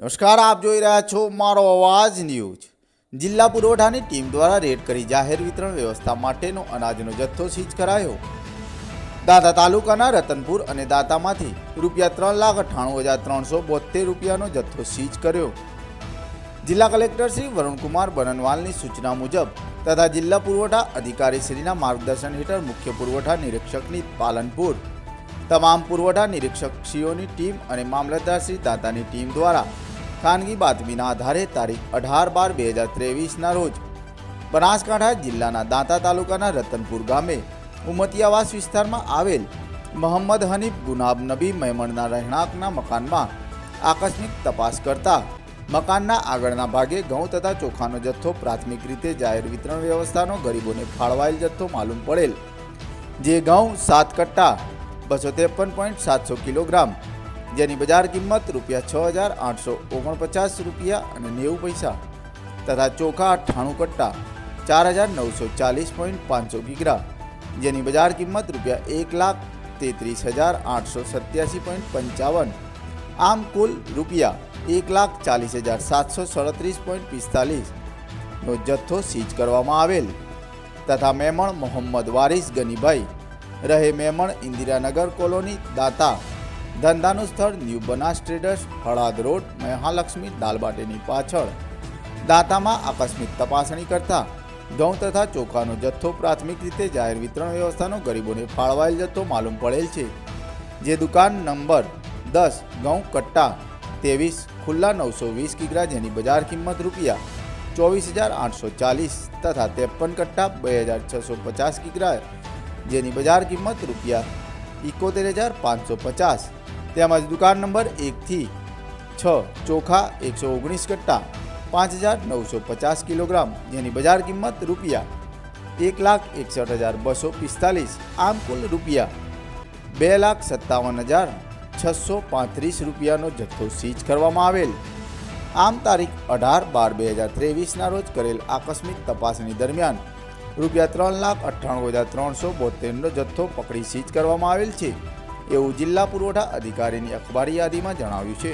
નમસ્કાર, આપ જોઈ રહ્યા છો મારો અવાજ ન્યૂઝ. જિલ્લા પુરવઠાની ટીમ દ્વારા રેડ કરી જાહેર વિતરણ વ્યવસ્થા માટેનો અનાજનો જથ્થો સીઝ કરાયો. દાદા તાલુકાના રતનપુર અને દાતામાંથી રૂપિયા ત્રણ લાખ અઠ્ઠાણું હજાર ત્રણસો બોતેર રૂપિયાનો જથ્થો સીઝ કર્યો. જિલ્લા કલેક્ટર શ્રી વરુણકુમાર બનનવાલની સૂચના મુજબ તથા જિલ્લા પુરવઠા અધિકારી શ્રીના માર્ગદર્શન હેઠળ મુખ્ય પુરવઠા નિરીક્ષકની પાલનપુર, તમામ પુરવઠા નિરીક્ષકશ્રીઓની ટીમ અને મામલતદારશ્રી દાતાની ટીમ દ્વારા ખાનગી બાતમીના આધારે તારીખ અઢાર બાર બે હજાર ત્રેવીસના રોજ બનાસકાંઠા જિલ્લાના દાંતા તાલુકાના રતનપુર ગામે ઉમતિયાવાસ વિસ્તારમાં આવેલ મોહમ્મદ હનીફ ગુનાબ નબી મહેમણના રહેણાંકના મકાનમાં આકસ્મિક તપાસ કરતા મકાનના આગળના ભાગે ઘઉં તથા ચોખાનો જથ્થો પ્રાથમિક રીતે જાહેર વિતરણ વ્યવસ્થાનો ગરીબોને ફાળવાયેલ જથ્થો માલુમ પડેલ. જે ઘઉં સાત કટ્ટા, બસો ત્રેપન પોઈન્ટ સાતસો કિલોગ્રામ જેની બજાર કિંમત રૂપિયા છ હજાર આઠસો ઓગણપચાસ રૂપિયા અને નેવું પૈસા તથા ચોખા અઠ્ઠાણું કટ્ટા ચાર હજાર નવસો ચાલીસ પોઈન્ટ પાંચસો કિગ્રા જેની બજાર કિંમત રૂપિયા એક લાખ તેત્રીસ હજાર આઠસો સત્યાસી પોઈન્ટ પંચાવન. આમ કુલ રૂપિયા એક લાખ ચાલીસ હજાર સાતસો સડત્રીસ પોઈન્ટ પિસ્તાલીસનો જથ્થો સીઝ કરવામાં આવેલ. તથા મેમણ મોહમ્મદ વારિસ ગનીભાઈ, રહે મેમણ ઇન્દિરાનગર કોલોની દાતા. ધંધાનું સ્થળ new Banas traders, Halad road, Mahalakshmi દાલબાટેની પાછળ. દાતામાં આકસ્મિક તપાસણી કરતા ઘઉં તથા ચોખાનો જથ્થો પ્રાથમિક રીતે જાહેર વિતરણ વ્યવસ્થાનો ગરીબોને ફાળવાયેલ જથ્થો માલુમ પડેલ છે. જે દુકાન નંબર દસ, ઘઉં કટ્ટા ત્રેવીસ, ખુલ્લા નવસો વીસ કિગ્રા જેની બજાર કિંમત રૂપિયા ચોવીસ હજાર આઠસો ચાલીસ તથા ત્રેપન કટ્ટા બે હજાર છસો પચાસ કિગ્રા જેની બજાર કિંમત રૂપિયા એકોતેર હજાર પાંચસો પચાસ તેમજ દુકાન નંબર એકથી છ ચોખા એકસો ઓગણીસ કટ્ટા, પાંચ હજાર નવસો પચાસ કિલોગ્રામ, જેની બજાર કિંમત રૂપિયા એક લાખ એકસઠ હજાર બસો પિસ્તાલીસ, આમ કુલ રૂપિયા બે લાખ સત્તાવન હજાર છસો પાંત્રીસ રૂપિયાનો જથ્થો સીઝ કરવામાં આવેલ. આમ તારીખ અઢાર બાર બે હજાર ત્રેવીસના રોજ કરેલ આકસ્મિક તપાસણી દરમિયાન રૂપિયા ત્રણ લાખ અઠ્ઠાણું હજાર ત્રણસો બોતેરનો જથ્થો પકડી સીઝ કરવામાં આવેલ છે. એવું જિલ્લા પુરવઠા અધિકારીની અખબારી યાદીમાં જણાવ્યું છે.